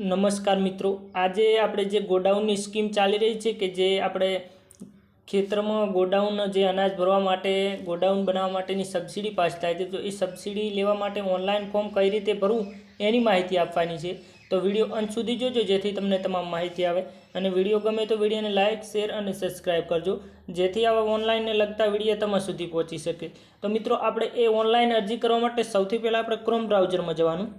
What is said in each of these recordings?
નમસ્કાર મિત્રો. આજે આપણે જે ગોડાઉનની સ્કીમ ચાલી રહી છે કે જે આપણે ખેતરમાં ગોડાઉન જે અનાજ ભરવા માટે, ગોડાઉન બનાવવા માટેની સબસિડી પાસ થાય છે, તો એ સબસિડી લેવા માટે ઓનલાઈન ફોર્મ કઈ રીતે ભરવું એની માહિતી આપવાની છે. તો વીડિયો અંત સુધી જોજો, જેથી તમને તમામ માહિતી આવે. અને વીડિયો ગમે તો વિડીયોને લાઇક શેર અને સબસ્ક્રાઇબ કરજો, જેથી આવા ઓનલાઈનને લગતા વીડિયો તમારા સુધી પહોંચી શકે. તો મિત્રો, આપણે એ ઓનલાઈન અરજી કરવા માટે સૌથી પહેલાં આપણે ક્રોમ બ્રાઉઝરમાં જવાનું.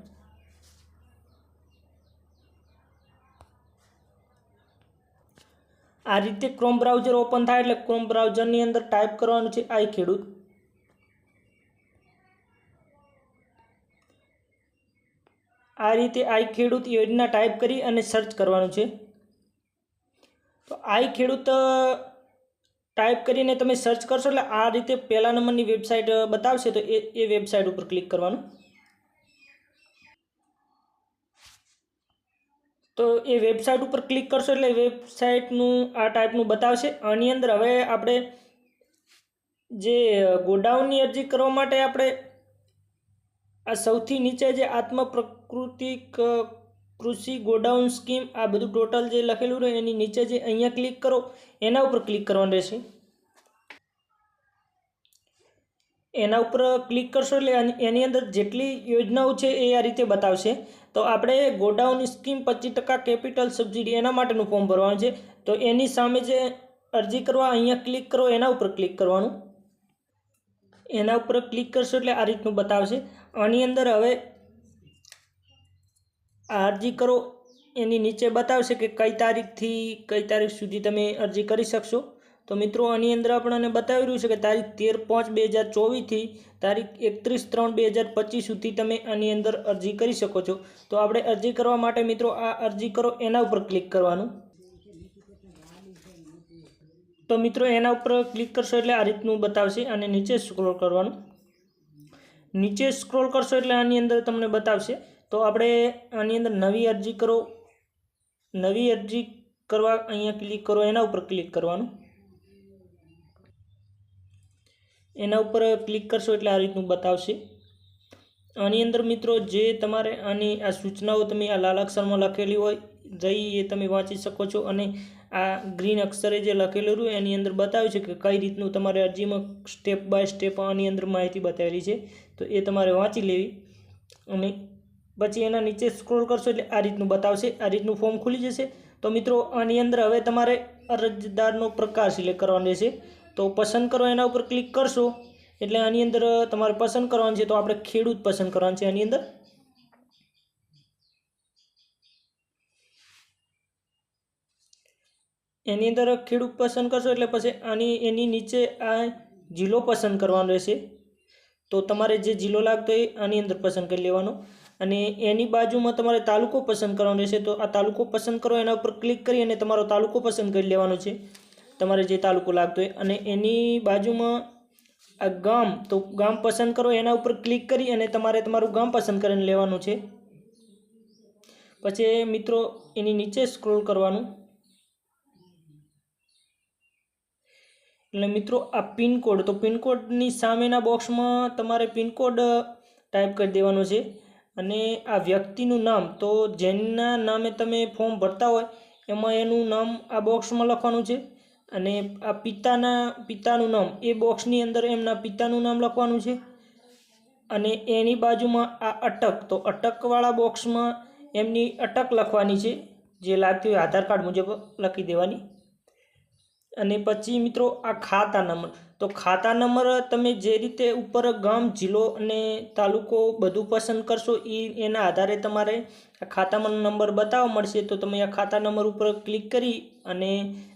આ રીતે ક્રોમ બ્રાઉઝર ઓપન થાય એટલે ક્રોમ બ્રાઉઝરની અંદર ટાઈપ કરવાનું છે આઈ ખેડૂત. આ રીતે આઈ ખેડૂત યોજના ટાઈપ કરી અને સર્ચ કરવાનું છે. તો આઈ ખેડૂત ટાઈપ કરીને તમે સર્ચ કરશો એટલે આ રીતે પહેલા નંબરની વેબસાઇટ બતાવશે તો એ એ વેબસાઇટ ઉપર ક્લિક કરવાનું. તો એ વેબસાઇટ ઉપર ક્લિક કરશો એટલે વેબસાઇટનું આ ટાઈપનું બતાવશે. આની અંદર હવે આપણે જે ગોડાઉનની અરજી કરવા માટે આપણે આ સૌથી નીચે જે આત્મ પ્રકૃતિક કૃષિ ગોડાઉન સ્કીમ આ બધું ટોટલ જે લખેલું રહે એની નીચે જે અહીંયા ક્લિક કરો, એના ઉપર ક્લિક કરવાનું રહેશે. એના ઉપર ક્લિક કરશો એટલે એની અંદર જેટલી યોજનાઓ છે એ આ રીતે બતાવશે. તો આપણે ગોડાઉન સ્કીમ પચીસ ટકા કેપિટલ સબસિડી એના માટેનું ફોર્મ ભરવાનું છે. તો એની સામે જે અરજી કરવા અહીંયા ક્લિક કરો, એના ઉપર ક્લિક કરવાનું. એના ઉપર ક્લિક કરશો એટલે આ રીતનું બતાવશે. આની અંદર હવે અરજી કરો, એની નીચે બતાવશે કે કઈ તારીખથી, કઈ તારીખ સુધી તમે અરજી કરી શકશો. તો મિત્રો, આની અંદર આપણને બતાવી રહ્યું છે કે તારીખ તેર પાંચ બે હજાર ચોવીસથી તારીખ એકત્રીસ ત્રણ બે હજાર પચીસ સુધી તમે આની અંદર અરજી કરી શકો છો. તો આપણે અરજી કરવા માટે મિત્રો, આ અરજી કરો, એના ઉપર ક્લિક કરવાનું. તો મિત્રો, એના ઉપર ક્લિક કરશો એટલે આ રીતનું બતાવશે અને નીચે સ્ક્રોલ કરવાનું. નીચે સ્ક્રોલ કરશો એટલે આની અંદર તમને બતાવશે. તો આપણે આની અંદર નવી અરજી કરો. નવી અરજી કરવા અહીંયા ક્લિક કરો, એના ઉપર ક્લિક કરવાનું. એના ઉપર ક્લિક કરશો એટલે આ રીતનું બતાવશે. આની અંદર મિત્રો જે તમારે આની આ સૂચનાઓ તમે આ લાલ અક્ષરમાં લખેલી હોય, જઈ એ તમે વાંચી શકો છો અને આ ગ્રીન અક્ષરે જે લખેલું રહ્યું એની અંદર બતાવ્યું છે કે કઈ રીતનું તમારે અરજીમાં સ્ટેપ બાય સ્ટેપ આની અંદર માહિતી બતાવેલી છે. તો એ તમારે વાંચી લેવી. અને પછી એના નીચે સ્ક્રોલ કરશો એટલે આ રીતનું બતાવશે. આ રીતનું ફોર્મ ખુલી જશે. તો મિત્રો આની અંદર હવે તમારે અરજદારનો પ્રકાર સિલેક્ટ કરવાનો રહેશે તો પસંદ કરો એના ઉપર ક્લિક કરશો. એટલે આની અંદર તમારે પસંદ કરવાનું છે તો આપણે ખેડૂત પસંદ કરવાનું છે આની અંદર. એની અંદર ખેડૂત પસંદ કરશો એટલે પછી આની, એની નીચે આ જિલ્લો પસંદ કરવાનો રહેશે. તો તમારે જે જિલ્લો લાગતો હોય આની અંદર પસંદ કરી લેવાનો. અને એની બાજુમાં તમારે તાલુકો પસંદ કરવાનો રહેશે. તો આ તાલુકો પસંદ કરો, એના ઉપર ક્લિક કરી અને તમારો તાલુકો પસંદ કરી લેવાનો છે. તમારે જે તાલુકો લાગતો હોય અને એની બાજુમાં આ ગામ, તો ગામ પસંદ કરો, એના ઉપર ક્લિક કરી અને તમારે તમારું ગામ પસંદ કરીને લેવાનું છે. પછી મિત્રો, એની નીચે સ્ક્રોલ કરવાનું. એટલે મિત્રો, આ પિનકોડ તો પિનકોડની સામેના બોક્સમાં તમારે પિનકોડ ટાઈપ કરી દેવાનો છે. અને આ વ્યક્તિનું નામ, તો જેના નામે તમે ફોર્મ ભરતા હોય, એમાં એનું નામ આ બોક્સમાં લખવાનું છે. અને આ પિતાના, પિતાનું નામ, એ બોક્સની અંદર એમના પિતાનું નામ લખવાનું છે. અને એની બાજુમાં આ અટક, તો અટકવાળા બોક્સમાં એમની અટક લખવાની છે, જે લાગતી હોય આધાર કાર્ડ મુજબ લખી દેવાની. અને પછી મિત્રો, આ ખાતા નંબર, તો ખાતા નંબર તમે જે રીતે ઉપર ગામ, જિલ્લો અને તાલુકો બધું પસંદ કરશો એ એના આધારે તમારે આ ખાતામાં નંબર બતાવવા મળશે. તો તમે આ ખાતા નંબર ઉપર ક્લિક કરી અને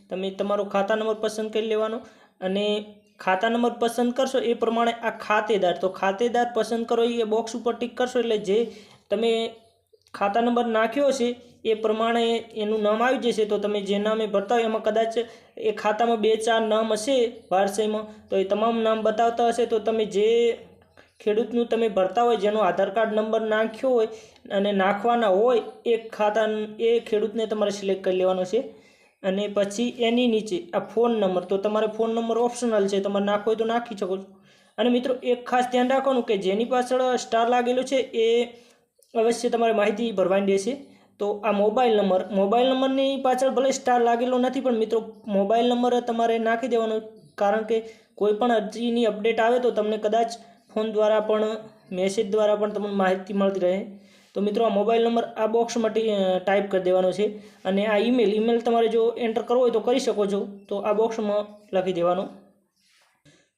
તમે તમારો ખાતા નંબર પસંદ કરી લેવાનો અને ખાતા નંબર પસંદ કરશો એ પ્રમાણે આ ખાતેદાર, તો ખાતેદાર પસંદ કરો એ બોક્સ ઉપર ટીક કરશો એટલે જે તમે ખાતા નંબર નાખ્યો છે એ પ્રમાણે એનું નામ આવી જશે, તો તમે જે નામે ભરતા હોય એમાં કદાચ એ ખાતામાં બે ચાર નામ હશે વારસાઈમાં, તો એ તમામ નામ બતાવતા હશે, તો તમે જે ખેડૂતનું તમે ભરતા હોય, જેનો આધાર કાર્ડ નંબર નાખ્યો હોય અને નાખવાના હોય, એ ખાતા, એ ખેડૂતને તમારે સિલેક્ટ કરી લેવાનો છે. અને પછી એની નીચે આ ફોન નંબર, તો તમારે ફોન નંબર ઓપ્શનલ છે, તમારે નાખવો હોય તો નાખી શકો અને મિત્રો, એક ખાસ ધ્યાન રાખવાનું કે જેની પાછળ સ્ટાર લાગેલું છે, એ અવશ્ય તમારે માહિતી ભરવાની રહેશે. તો આ મોબાઈલ નંબર મોબાઈલ નંબરની પાછળ ભલે સ્ટાર લાગેલો નથી, પણ મિત્રો મોબાઈલ નંબર તમારે નાખી દેવાનો. કારણ કે કોઈ પણ અરજીની અપડેટ આવે તો તમને કદાચ ફોન દ્વારા પણ મેસેજ દ્વારા પણ તમને માહિતી મળતી રહે. તો મિત્રો આ મોબાઈલ નંબર આ બોક્સમાં ટાઈપ કરી દેવાનો છે અને આ ઈમેલ ઈમેલ તમારે જો એન્ટર કરવો હોય તો કરી શકો છો. તો આ બોક્સમાં લખી દેવાનો.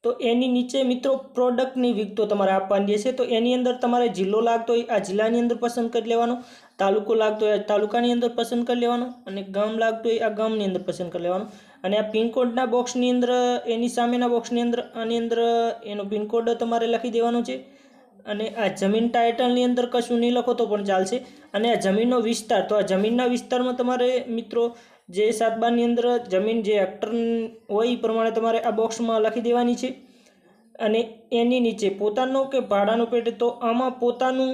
તો એની નીચે મિત્રો પ્રોડક્ટની વિગતો તમારે આપવાની છે તો એની અંદર તમારે જિલ્લો લાગતો હોય, આ જિલ્લાની અંદર પસંદ કરી લેવાનો. તાલુકો લાગતો હોય તાલુકાની અંદર પસંદ કરી લેવાનો. અને ગામ લાગતું હોય, આ ગામની અંદર પસંદ કરી લેવાનો. અને આ પિનકોડના બોક્સની અંદર, એની સામેના બોક્સની અંદર, આની અંદર, એનો પિનકોડ તમારે લખી દેવાનો છે. અને આ જમીન ટાઇટલની અંદર કશું નહીં લખો તો પણ ચાલશે. અને આ જમીનનો વિસ્તાર, તો આ જમીનના વિસ્તારમાં તમારે મિત્રો જે સાતબારની અંદર જમીન જે હેક્ટર હોય એ પ્રમાણે તમારે આ બોક્સમાં લખી દેવાની છે. અને એની નીચે પોતાનો કે ભાડાનો પેટે, તો આમાં પોતાનું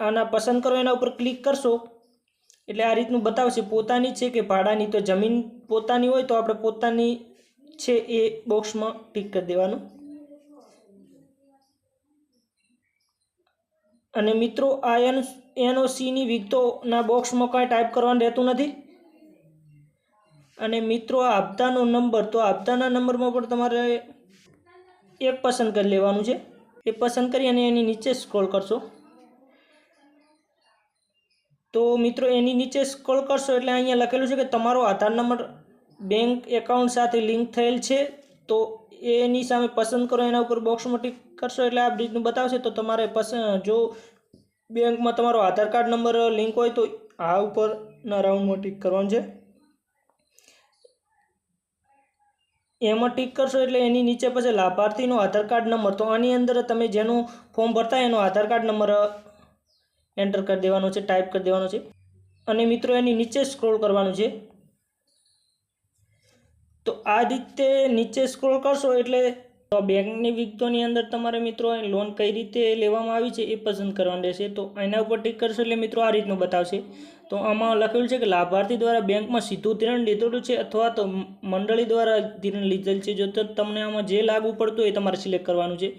આના પસંદ કરો, એના ઉપર ક્લિક કરશો. એટલે આ રીતનું બતાવશે. પોતાની છે કે ભાડાની, તો જમીન પોતાની હોય તો આપણે પોતાની છે એ બોક્સમાં ટીક કરી દેવાનું. અને મિત્રો, આ એન એનઓસીની વિગતોના બોક્સમાં કાંઈ ટાઈપ કરવાનું રહેતું નથી. અને મિત્રો, આ હપ્તાનો નંબર તો આ હપ્તાના નંબરમાં પણ તમારે એક પસંદ કરી લેવાનું છે. એ પસંદ કરી અને એની નીચે સ્ક્રોલ કરશો. તો મિત્રો, એની નીચે સ્ક્રોલ કરશો એટલે અહીંયા લખેલું છે કે તમારો આધાર નંબર બેંક એકાઉન્ટ સાથે લિંક થયેલ છે. તો એની સામે પસંદ કરો, એના ઉપર બોક્સમાં ટીક કરશો એટલે આ રીતનું બતાવશે. તો તમારે પસંદ જો બેંકમાં તમારો આધાર કાર્ડ નંબર લિંક હોય તો આ ઉપરના રાઉન્ડમાં ટીક કરવાનું છે. એમાં ટીક કરશો એટલે એની નીચે પછી લાભાર્થીનો આધાર કાર્ડ નંબર તો આની અંદર તમે જેનું ફોર્મ ભરતા એનો આધાર કાર્ડ નંબર એન્ટર કરી દેવાનો છે ટાઈપ કરી દેવાનો છે. અને મિત્રો, એની નીચે સ્ક્રોલ કરવાનું છે. તો આ રીતે નીચે સ્ક્રોલ કરશો એટલે તો બેંકની વિગતોની અંદર તમારે મિત્રો લોન કઈ રીતે લેવામાં આવી છે એ પસંદ કરવાનું રહેશે. તો એના ઉપર ટીક કરશો એટલે મિત્રો આ રીતનું બતાવશે. તો આમાં લખેલું છે કે લાભાર્થી દ્વારા બેંકમાં સીધું ધિરણ લીધેલું છે અથવા તો મંડળી દ્વારા ધિરણ લીધેલ છે. જો તમને આમાં જે લાગુ પડતું એ તમારે સિલેક્ટ કરવાનું છે.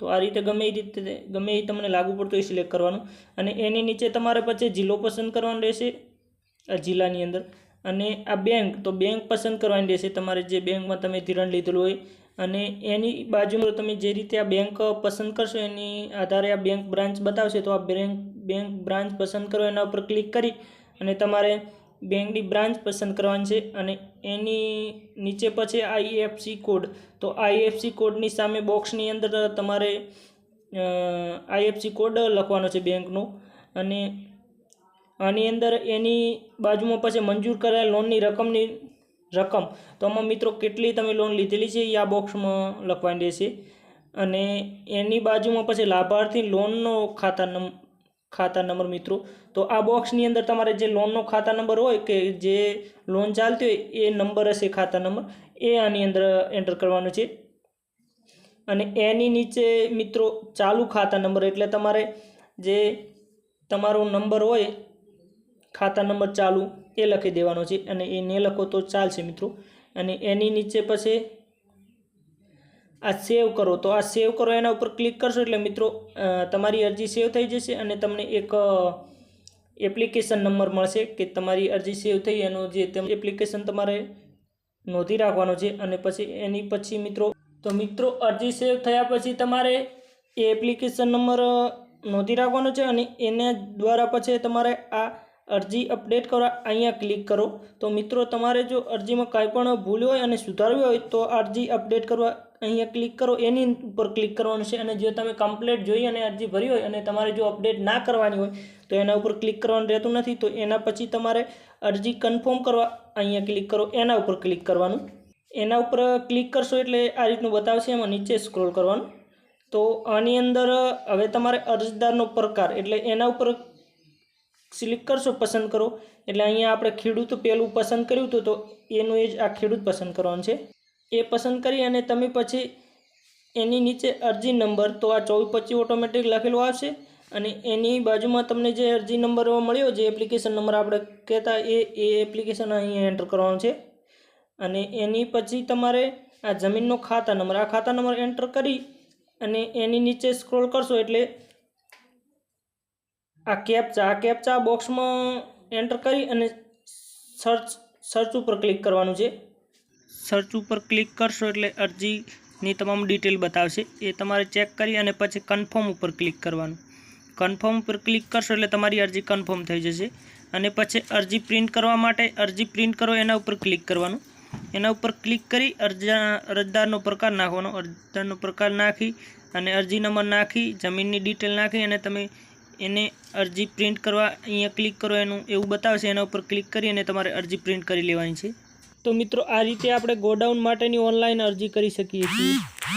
તો આ રીતે ગમે એ રીતે, ગમે એ તમને લાગુ પડતું હોય સિલેક્ટ કરવાનું. અને એની નીચે તમારે પછી જિલ્લો પસંદ કરવાનો રહેશે. આ જિલ્લાની અંદર. અને આ બેંક તો બેંક પસંદ કરવાની રહેશે તમારે જે બેંકમાં તમે ધિરાણ લીધેલું હોય. અને એની બાજુમાં તમે જે રીતે આ બેંક પસંદ કરશો, એની આધારે આ બેંક બ્રાન્ચ બતાવશે, તો આ બેંક બેંક બ્રાન્ચ પસંદ કરો, એના ઉપર ક્લિક કરી અને તમારે બેંકની બ્રાન્ચ પસંદ કરવાની છે. અને એની નીચે પછી આઈએફસી કોડ તો આઈએફસી કોડની સામે બોક્સની અંદર તમારે આઈએફસી કોડ લખવાનો છે બેંકનો અને આની અંદર એની બાજુમાં પછી મંજૂર કરાયેલ લોનની રકમની રકમ. તો આમાં મિત્રો કેટલી તમે લોન લીધેલી છે એ આ બોક્સમાં લખવાની રહેશે. અને એની બાજુમાં પછી લાભાર્થી લોનનો ખાતા નંબર ખાતા નંબર મિત્રો. તો આ બોક્સની અંદર તમારે જે લોનનો ખાતા નંબર હોય કે જે લોન ચાલતી હોય એ નંબર હશે ખાતા નંબર. એ આની અંદર એન્ટર કરવાનો છે. અને એની નીચે મિત્રો ચાલુ ખાતા નંબર એટલે તમારે જે તમારો નંબર હોય ખાતા નંબર ચાલુ એ લખી દેવાનો છે અને એ ને લખો તો ચાલશે મિત્રો. અને એની નીચે પછી આ સેવ કરો. તો આ સેવ કરો, એના ઉપર ક્લિક કરશો એટલે મિત્રો તમારી અરજી સેવ થઈ જશે અને તમને એક એપ્લિકેશન નંબર મળશે કે તમારી અરજી સેવ થઈ એનો જે એપ્લિકેશન તમારે નોંધી રાખવાનો છે અને પછી એની પછી મિત્રો, તો મિત્રો અરજી સેવ થયા પછી તમારે એ એપ્લિકેશન નંબર નોંધી રાખવાનો છે અને એના દ્વારા પછી તમારે આ અરજી અપડેટ કરવા અહીંયા ક્લિક કરો. તો મિત્રો, તમારે જો અરજીમાં કાંઈ પણ ભૂલ હોય અને સુધારવી હોય, તો અરજી અપડેટ કરવા અહીંયા ક્લિક કરો. એની ઉપર ક્લિક કરવાનું છે અને જો તમે કમ્પ્લેટ જોઈ અને અરજી ભરી હોય અને તમારે જો અપડેટ ના કરવાની હોય, તો એના ઉપર ક્લિક કરવાનું રહેતું નથી. તો એના પછી તમારે અરજી કન્ફર્મ કરવા અહીંયા ક્લિક કરો. એના ઉપર ક્લિક કરવાનું. એના ઉપર ક્લિક કરશો એટલે આ રીતનું બતાવશે. એમાં નીચે સ્ક્રોલ કરવાનું. તો આની અંદર હવે તમારે અરજદારનો પ્રકાર એટલે એના ઉપર સિલેક્ટ કરશો, પસંદ કરો. એટલે અહીંયા આપણે ખેડૂત પહેલું પસંદ કર્યું હતું, તો એનું એ જ આ ખેડૂત પસંદ કરવાનું છે. એ પસંદ કરી અને તમે પછી એની નીચે અરજી નંબર, તો આ ચોવીસ પચીસ ઓટોમેટિક લખેલો આવશે. અને એની બાજુમાં તમને જે અરજી નંબર મળ્યો, જે એપ્લિકેશન નંબર આપણે કહેતા, એ એ એપ્લિકેશન અહીંયા એન્ટર કરવાનું છે. અને એની પછી તમારે આ જમીનનો ખાતા નંબર, આ ખાતા નંબર એન્ટર કરી અને એની નીચે સ્ક્રોલ કરશો એટલે આ કેપ્ચા આ કેપ્ચા બોક્સમાં એન્ટર કરી અને સર્ચ સર્ચ ઉપર ક્લિક કરવાનું છે. સર્ચ ઉપર ક્લિક કરશો એટલે અરજીની તમામ ડિટેલ બતાવશે. એ તમારે ચેક કરી અને પછી કન્ફર્મ ઉપર ક્લિક કરવાનું. કન્ફર્મ ઉપર ક્લિક કરશો એટલે તમારી અરજી કન્ફર્મ થઈ જશે. અને પછી અરજી પ્રિન્ટ કરવા માટે અરજી પ્રિન્ટ કરો, એના ઉપર ક્લિક કરવાનું. એના ઉપર ક્લિક કરી, અરજા અરજદારનો પ્રકાર નાખવાનો. અરજદારનો પ્રકાર નાખી અને અરજી નંબર નાખી, જમીનની ડિટેલ નાખી અને તમે એને અરજી પ્રિન્ટ કરવા, અહીંયા ક્લિક કરો, એનું એવું બતાવશે, એના ઉપર ક્લિક કરી અને તમારે અરજી પ્રિન્ટ કરી લેવાની છે. તો મિત્રો, આ રીતે આપણે ગોડાઉન માટેની ઓનલાઈન અરજી કરી શકીએ છીએ.